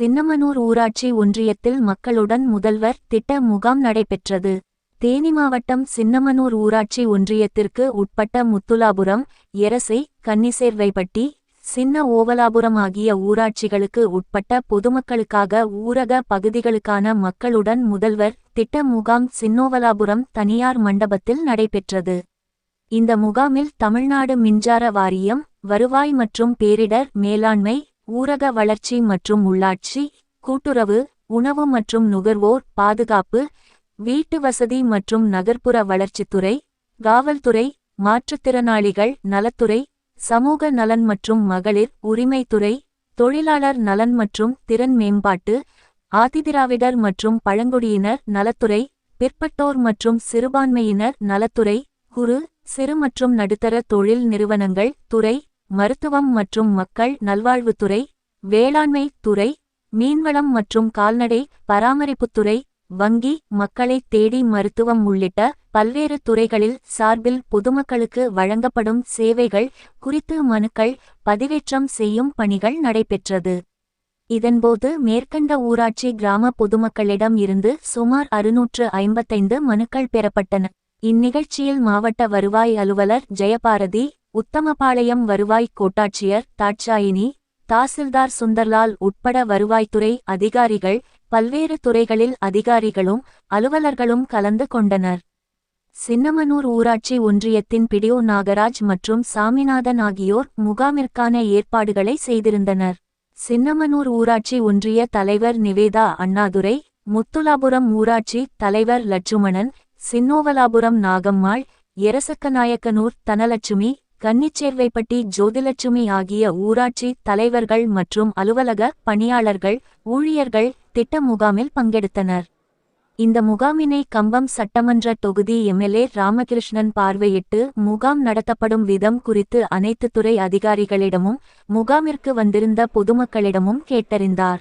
சின்னமனூர் ஊராட்சி ஒன்றியத்தில் மக்களுடன் முதல்வர் திட்ட முகாம் நடைபெற்றது. தேனி மாவட்டம் சின்னமனூர் ஊராட்சி ஒன்றியத்திற்கு உட்பட்ட முத்துலாபுரம் எரசை கன்னிசேர்வைப்பட்டி சின்ன ஓவலாபுரம் ஆகிய ஊராட்சிகளுக்கு உட்பட்ட பொதுமக்களுக்காக ஊரக பகுதிகளுக்கான மக்களுடன் முதல்வர் திட்ட முகாம் சின்னோவலாபுரம் தனியார் மண்டபத்தில் நடைபெற்றது. இந்த முகாமில் தமிழ்நாடு மின்சார வாரியம் வருவாய் மற்றும் பேரிடர் மேலாண்மை ஊரக வளர்ச்சி மற்றும் உள்ளாட்சி கூட்டுறவு உணவு மற்றும் நுகர்வோர் பாதுகாப்பு வீட்டு வசதி மற்றும் நகர்ப்புற வளர்ச்சித்துறை காவல்துறை மாற்றுத்திறனாளிகள் நலத்துறை சமூக நலன் மற்றும் மகளிர் உரிமைத்துறை தொழிலாளர் நலன் மற்றும் திறன் மேம்பாட்டு ஆதிதிராவிடர் மற்றும் பழங்குடியினர் நலத்துறை பிற்பட்டோர் மற்றும் சிறுபான்மையினர் நலத்துறை குறு சிறு மற்றும் நடுத்தர தொழில் நிறுவனங்கள் துறை மருத்துவம் மற்றும் மக்கள் நல்வாழ்வுத்துறை வேளாண்மை துறை மீன்வளம் மற்றும் கால்நடை பராமரிப்புத்துறை வங்கி மக்களை தேடி மருத்துவம் உள்ளிட்ட பல்வேறு துறைகளில் சார்பில் பொதுமக்களுக்கு வழங்கப்படும் சேவைகள் குறித்து மனுக்கள் பதிவேற்றம் செய்யும் பணிகள் நடைபெற்றது. இதன்போது மேற்கண்ட ஊராட்சி கிராம பொதுமக்களிடம் இருந்து சுமார் அறுநூற்று ஐம்பத்தைந்து மனுக்கள் பெறப்பட்டன. இந்நிகழ்ச்சியில் மாவட்ட வருவாய் அலுவலர் ஜெயபாரதி உத்தமபாளையம் வருவாய் கோட்டாட்சியர் தாட்சாயினி தாசில்தார் சுந்தர்லால் உட்பட வருவாய்த்துறை அதிகாரிகள் பல்வேறு துறைகளில் அதிகாரிகளும் அலுவலர்களும் கலந்து கொண்டனர். சின்னமனூர் ஊராட்சி ஒன்றியத்தின் பிடிஓ நாகராஜ் மற்றும் சாமிநாதன் ஆகியோர் முகாமிற்கான ஏற்பாடுகளை செய்திருந்தனர். சின்னமனூர் ஊராட்சி ஒன்றிய தலைவர் நிவேதா அண்ணாதுரை முத்துலாபுரம் ஊராட்சி தலைவர் லட்சுமணன் சின்னோவலாபுரம் நாகம்மாள் எரசக்கநாயக்கனூர் தனலட்சுமி கன்னிச்சேர்வைப்பட்டி ஜோதிலட்சுமி ஆகிய ஊராட்சி தலைவர்கள் மற்றும் அலுவலக பணியாளர்கள் ஊழியர்கள் திட்ட முகாமில் பங்கெடுத்தனர். இந்த முகாமினை கம்பம் சட்டமன்ற தொகுதி எம்எல்ஏ ராமகிருஷ்ணன் பார்வையிட்டு முகாம் நடத்தப்படும் விதம் குறித்து அனைத்து துறை அதிகாரிகளிடமும் முகாமிற்கு வந்திருந்த பொதுமக்களிடமும் கேட்டறிந்தார்.